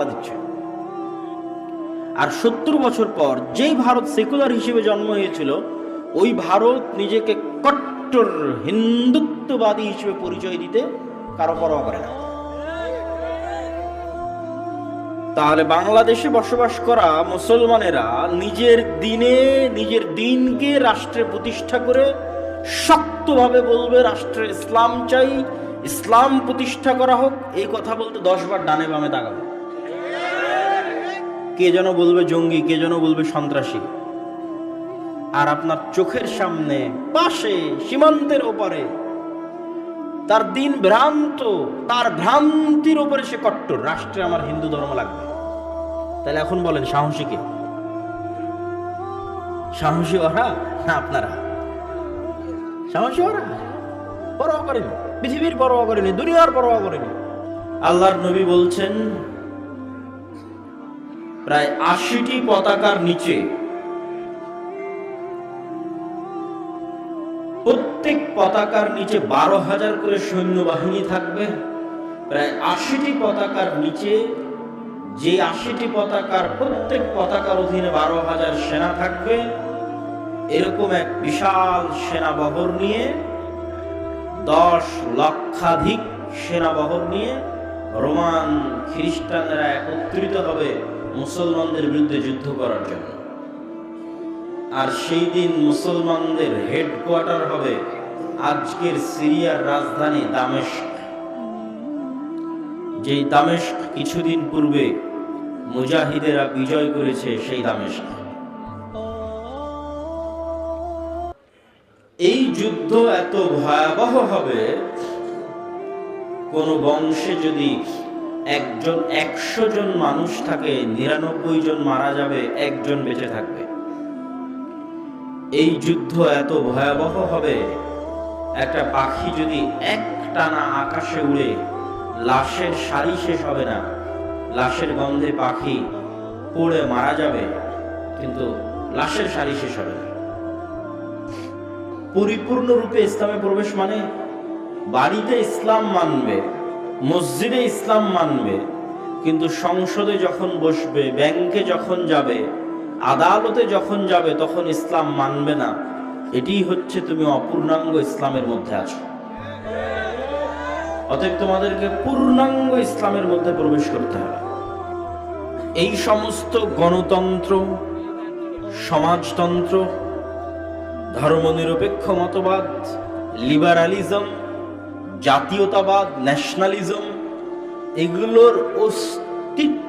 দিচ্ছে। আর সত্তর বছর পর যেই ভারত সেকুলার হিসেবে জন্ম হয়েছিল, ওই ভারত নিজেকে কট্টর, হিন্দুত্ববাদী হিসেবে পরিচয় দিতে কারও পরোয়া করে না। তাহলে বাংলাদেশে বসবাস করা মুসলমানেরা নিজের দিনে, নিজের দিনকে রাষ্ট্রে প্রতিষ্ঠা করে শক্তভাবে বলবে রাষ্ট্রে ইসলাম চাই, ইসলাম প্রতিষ্ঠা করা হোক। এই কথা বলতে দশবার ডানে বামে দাগাবে কে যেন বলবে জঙ্গি, কে যেন বলবে সন্ত্রাসী। আর আপনার চোখের সামনে, পাশে, সীমান্তের ওপারে, তার দিন ভ্রান্ত, তার ভ্রান্তির ওপরে সে কট্টর। রাষ্ট্রে আমার হিন্দু ধর্ম লাগবে। তাহলে এখন বলেন, সাহসী কে? সাহসী ওরা না আপনারা? সাহসী ওরা? পরোয়া করেনি। পৃথিবীর পরোয়া করেনি, দুনিয়ার পরোয়া করেনি। আল্লাহর নবী বলছেন প্রায় আশিটি পতাকার নিচে প্রত্যেক পতাকার নিচে বারো হাজার করে সৈন্যবাহিনী থাকবে। প্রায় আশিটি পতাকার নিচে যে আশিটি পতাকার প্রত্যেক পতাকার অধীনে বারো হাজার সেনা থাকবে, এরকম এক বিশাল সেনাবহর নিয়ে দশ লক্ষাধিক সেনাবহর নিয়ে রোমান খ্রিস্টানরা একত্রিত হবে মুসলমানদের বিরুদ্ধে যুদ্ধ করার জন্য। আর সেই দিন মুসলমানদের হেডকোয়ার্টার হবে আজকের সিরিয়ার রাজধানী দামেস্ক। যেই দামেস্ক কিছুদিন পূর্বে মুজাহিদেরা বিজয় করেছে সেই দামেস্ক। এই যুদ্ধ এত ভয়াবহ হবে কোন বংশে যদি একজন একশো জন মানুষ থাকে, নিরানব্বই জন মারা যাবে, একজন বেঁচে থাকবে। এই যুদ্ধ এত ভয়াবহ হবে, একটা পাখি যদি এক টানা আকাশে উড়ে, লাশের সারি শেষ হবে না। লাশের গন্ধে পাখি পড়ে মারা যাবে, কিন্তু লাশের সারি শেষ হবে না। পরিপূর্ণরূপে ইসলামে প্রবেশ মানে বাড়িতে ইসলাম মানবে, মসজিদে ইসলাম মানবে, কিন্তু সংসদে যখন বসবে, ব্যাংকে যখন যাবে, আদালতে যখন যাবে, তখন ইসলাম মানবে না। এটি হচ্ছে তুমি অপূর্ণাঙ্গ ইসলামের মধ্যে আছো। অতএব তোমাদেরকে পূর্ণাঙ্গ ইসলামের মধ্যে প্রবেশ করতে হবে। এই সমস্ত গণতন্ত্র, সমাজতন্ত্র, ধর্মনিরপেক্ষ মতবাদ, লিবারালিজম জাতীয়তাবাদ ন্যাশনালিজম এগুলোর অস্তিত্ব